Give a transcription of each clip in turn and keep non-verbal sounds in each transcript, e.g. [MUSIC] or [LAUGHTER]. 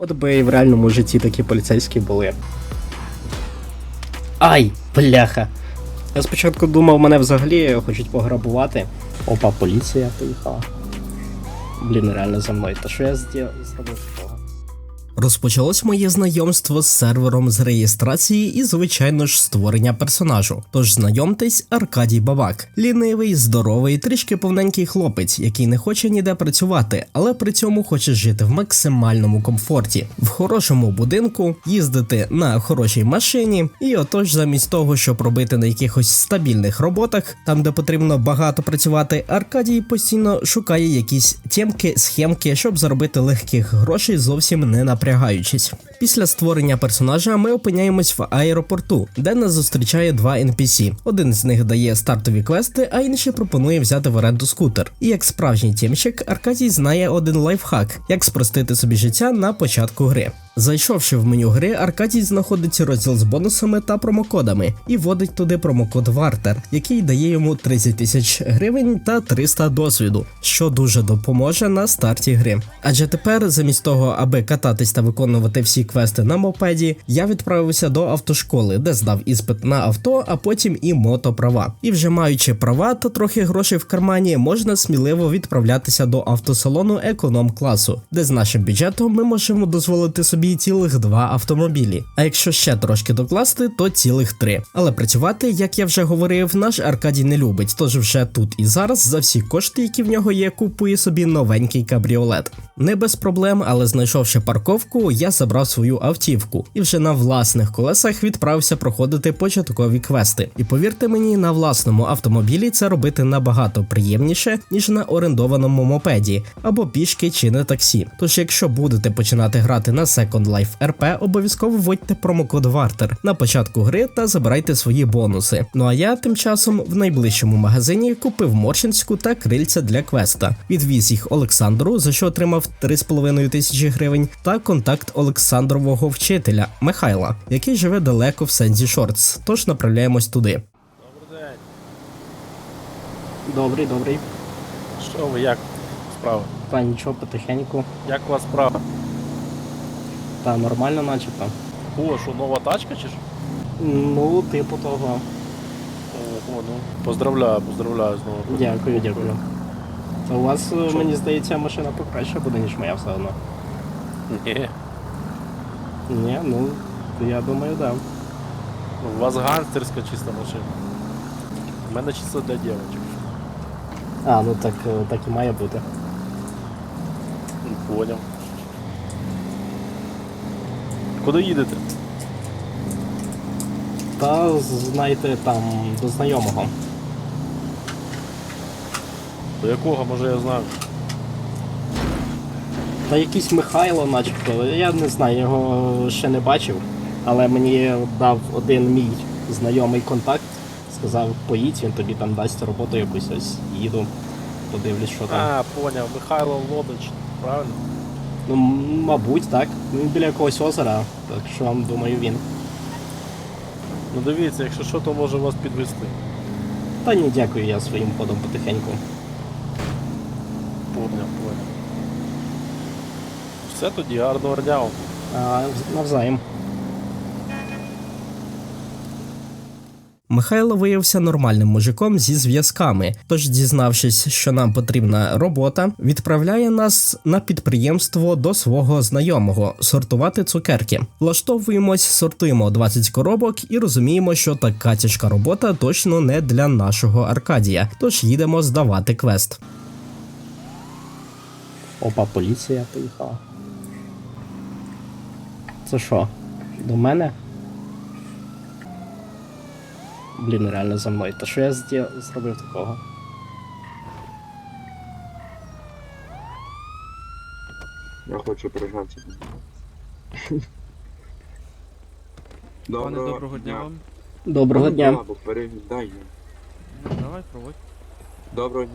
От би і в реальному житті такі поліцейські були. Ай, бляха. Я спочатку думав, мене взагалі хочуть пограбувати. Опа, поліція поїхала. Блін, реально за мною. Та що я зробив? Розпочалось моє знайомство з сервером з реєстрації і, звичайно ж, створення персонажу. Тож знайомтесь, Аркадій Бабак, лінивий, здоровий, трішки повненький хлопець, який не хоче ніде працювати, але при цьому хоче жити в максимальному комфорті, в хорошому будинку, їздити на хорошій машині. І отож, замість того, щоб робити на якихось стабільних роботах, там де потрібно багато працювати, Аркадій постійно шукає якісь тємки, схемки, щоб заробити легких грошей, зовсім не напрягаючись. Після створення персонажа ми опиняємось в аеропорту, де нас зустрічає два NPC. Один з них дає стартові квести, а інший пропонує взяти в оренду скутер. І як справжній тімщик, Аркадій знає один лайфхак, як спростити собі життя на початку гри. Зайшовши в меню гри, Аркадій знаходить розділ з бонусами та промокодами і вводить туди промокод Вартер, який дає йому 30 тисяч гривень та 300 досвіду, що дуже допоможе на старті гри. Адже тепер, замість того, аби кататись та виконувати всі квести на мопеді, я відправився до автошколи, де здав іспит на авто, а потім і мотоправа. І вже маючи права та трохи грошей в кармані, можна сміливо відправлятися до автосалону економ класу, де з нашим бюджетом ми можемо дозволити собі цілих два автомобілі. А якщо ще трошки докласти, то цілих три. Але працювати, як я вже говорив, наш Аркадій не любить, тож вже тут і зараз за всі кошти, які в нього є, купує собі новенький кабріолет. Не без проблем, але знайшовши парковку, я забрав свою автівку і вже на власних колесах відправився проходити початкові квести. І повірте мені, на власному автомобілі це робити набагато приємніше, ніж на орендованому мопеді або пішки чи на таксі. Тож, якщо будете починати грати на Second Life RP, обов'язково вводьте промокод Вартер на початку гри та забирайте свої бонуси. Ну а я тим часом в найближчому магазині купив моршинську та крильця для квеста. Відвіз їх Олександру, за що отримав 3,5 тисячі гривень, та контакт Олександрового вчителя Михайла, який живе далеко в Сензі Шортс. Тож направляємось туди. Добрий день. Добрий, добрий. Що ви, як справа? Та нічого потихеньку. Як у вас справа? Та нормально, начебто. О, що нова тачка чи ж? Ну, типу того. Ого, ну. Поздравляю, поздравляю знову. Дякую, дякую. У вас, е, мені здається, машина покраще буде, ніж моя все одно. Ні. Ні, ну, я думаю, да. У вас гангстерська чиста машина. У мене чисто для дівчинок. А, ну так, е, так і має бути. Поняв. Куди їдете? Та, знаєте, там, до знайомого. До якого, може я знаю? Та якийсь Михайло, начебто, я не знаю, його ще не бачив, але мені дав один мій знайомий контакт, сказав, поїдь, він тобі там дасть роботу якусь ось їду, подивлюсь, що там. А, поняв, Михайло Лодич, правильно? Ну, мабуть, так. Він біля якогось озера, так що думаю він. Ну дивіться, якщо що, то може вас підвести. Та ні, дякую, я своїм ходом потихеньку. Поняв, поняв. Все тоді, гарного дня вам. А, навзаєм. Михайло виявився нормальним мужиком зі зв'язками. Тож, дізнавшись, що нам потрібна робота, відправляє нас на підприємство до свого знайомого сортувати цукерки. Влаштовуємось, сортуємо 20 коробок і розуміємо, що така тяжка робота точно не для нашого Аркадія. Тож їдемо здавати квест. Опа, поліція поїхала. Це що? До мене? Блін, реально за мною. Та що я зробив такого? Я хочу прижатися. [LAUGHS] Пане, доброго дня вам. Доброго дня. Бо переглядай. Давай, проводь. Доброго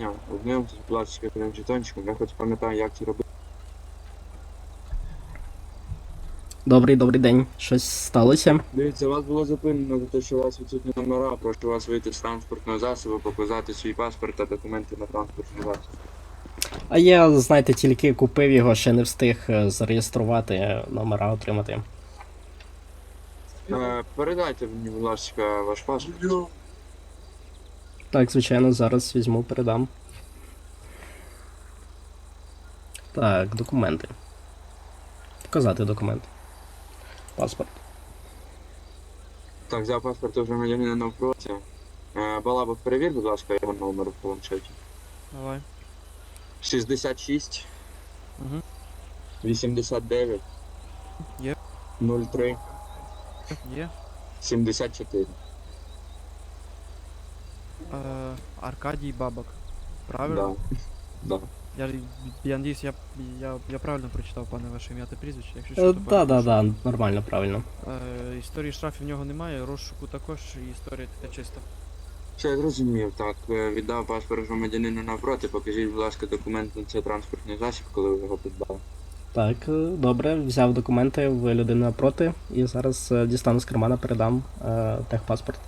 дня. Ласка, з моїм жетончиком. Я хоч пам'ятаю, як це робити. Добрий, добрий день. Щось сталося? Дивіться, вас було зупинено за те, що у вас відсутні номера. Прошу вас вийти з транспортного засобу, показати свій паспорт та документи на транспортний засіб. А я, знаєте, тільки купив його, ще не встиг е, зареєструвати, номера отримати. Е, передайте мені, будь ласка, ваш паспорт. Так, звичайно, зараз візьму, передам. Так, документи. Показати документ. Паспорт. Так, взяв паспорт у громадянина навпроти. Е, Балабов, перевір, будь ласка, його номер в планшеті. Давай. 66 Угу. 89 Є. 03 Є. 74. Е, Аркадій Бабак. Правильно? Да. Да. Я, я надіюсь, я, я, я правильно прочитав, пане, ваше ім'я та прізвище. Якщо Е, що, то да, да, перепрошую. нормально, правильно. Е, історії штрафів в нього немає, розшуку також, і історія така чиста. Все, я зрозумів, так. е, Віддав паспорт громадянину навпроти, покажіть, будь ласка, документ на цей транспортний засіб, коли ви його придбали. Так, е, добре, взяв документи в людини напроти і зараз е, дістану з кармана, передам е, техпаспорт.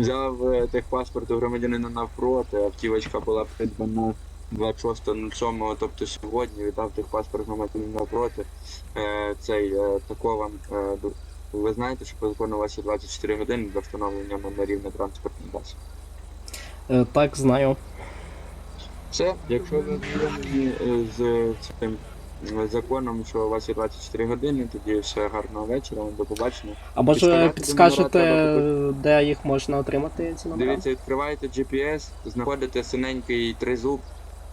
Взяв е, техпаспорт у громадянина навпроти, автівочка була придбана 26.07, тобто сьогодні віддав техпаспорт громадянину навпроти. Е, цей е, тако вам ви знаєте, що по закону у вас є 24 години для встановлення номерів на транспортний засіб. Е, так, знаю. Все, якщо ви знайомі з цим законом, що у вас є 24 години, тоді все гарного вечора, до побачення. А може Підставляти підскажете, номера де їх можна отримати, ці номера? Дивіться, відкриваєте GPS, знаходите синенький тризуб,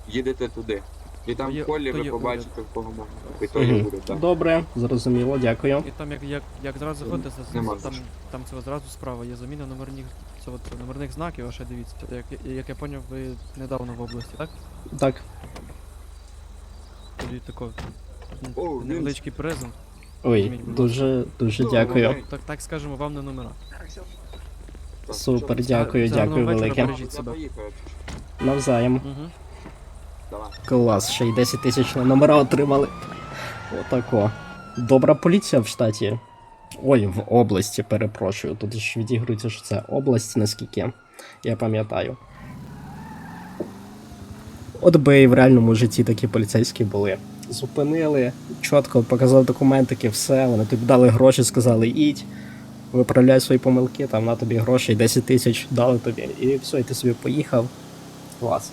їдете туди. І там є- в полі то ви є побачите, в кого можна. І то є уряд, так. Добре, зрозуміло, дякую. І там, як, як, як зразу заходите, з- Нема з- за там, там цього зразу справа є заміна номерних, цього, цього номерних знаків, а ще дивіться. Як, як я поняв, ви недавно в області, так? Так, Тоді тако. м, О, Невеличкий презент. ой, дуже, дуже дякую. Так, так скажемо, вам не номера. Супер, дякую, дякую велике. Навзаєм. Угу. Клас, ще й 10 тисяч на номера отримали. Отако. Добра поліція в штаті. Ой, в області, перепрошую. Тут ж відігрується, що це область, наскільки я пам'ятаю. От би і в реальному житті такі поліцейські були. Зупинили, чітко показали документики, все, вони тобі дали гроші, сказали, ідь, виправляй свої помилки, там на тобі гроші, 10 тисяч дали тобі, і все, і ти собі поїхав. Клас.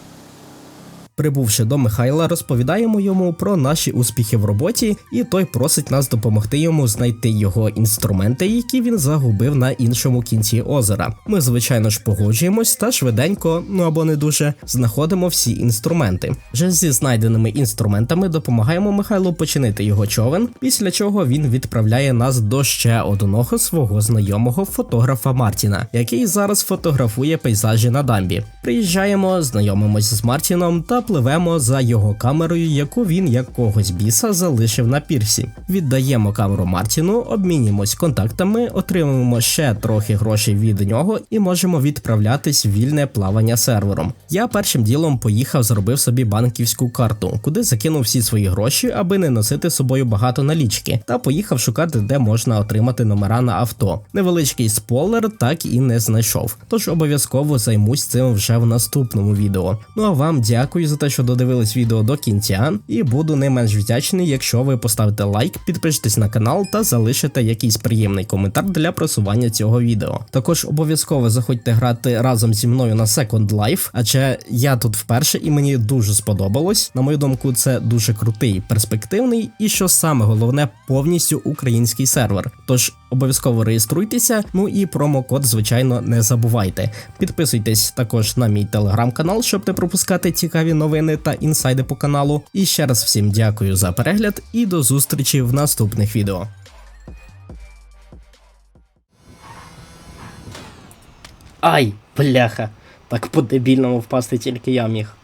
Прибувши до Михайла, розповідаємо йому про наші успіхи в роботі, і той просить нас допомогти йому знайти його інструменти, які він загубив на іншому кінці озера. Ми, звичайно ж, погоджуємось та швиденько, ну або не дуже, знаходимо всі інструменти. Вже зі знайденими інструментами допомагаємо Михайлу починити його човен, після чого він відправляє нас до ще одного свого знайомого фотографа Мартіна, який зараз фотографує пейзажі на дамбі. Приїжджаємо, знайомимось з Мартіном та пливемо за його камерою, яку він якогось біса залишив на пірсі. Віддаємо камеру Мартіну, обмінюємось контактами, отримуємо ще трохи грошей від нього і можемо відправлятись в вільне плавання сервером. Я першим ділом поїхав, зробив собі банківську карту, куди закинув всі свої гроші, аби не носити з собою багато налічки, та поїхав шукати, де можна отримати номера на авто. Невеличкий спойлер так і не знайшов. Тож обов'язково займусь цим вже в наступному відео. Ну а вам дякую за те, що додивились відео до кінця, і буду не менш вдячний, якщо ви поставите лайк, підпишетесь на канал та залишите якийсь приємний коментар для просування цього відео. Також обов'язково заходьте грати разом зі мною на Second Life, адже я тут вперше і мені дуже сподобалось. На мою думку, це дуже крутий, перспективний і що саме головне, повністю український сервер. Тож обов'язково реєструйтеся. Ну і промокод, звичайно, не забувайте. Підписуйтесь також на мій телеграм-канал, щоб не пропускати цікаві новини та інсайди по каналу. І ще раз всім дякую за перегляд і до зустрічі в наступних відео. Ай, бляха. Так по-дебільному впасти тільки я міг.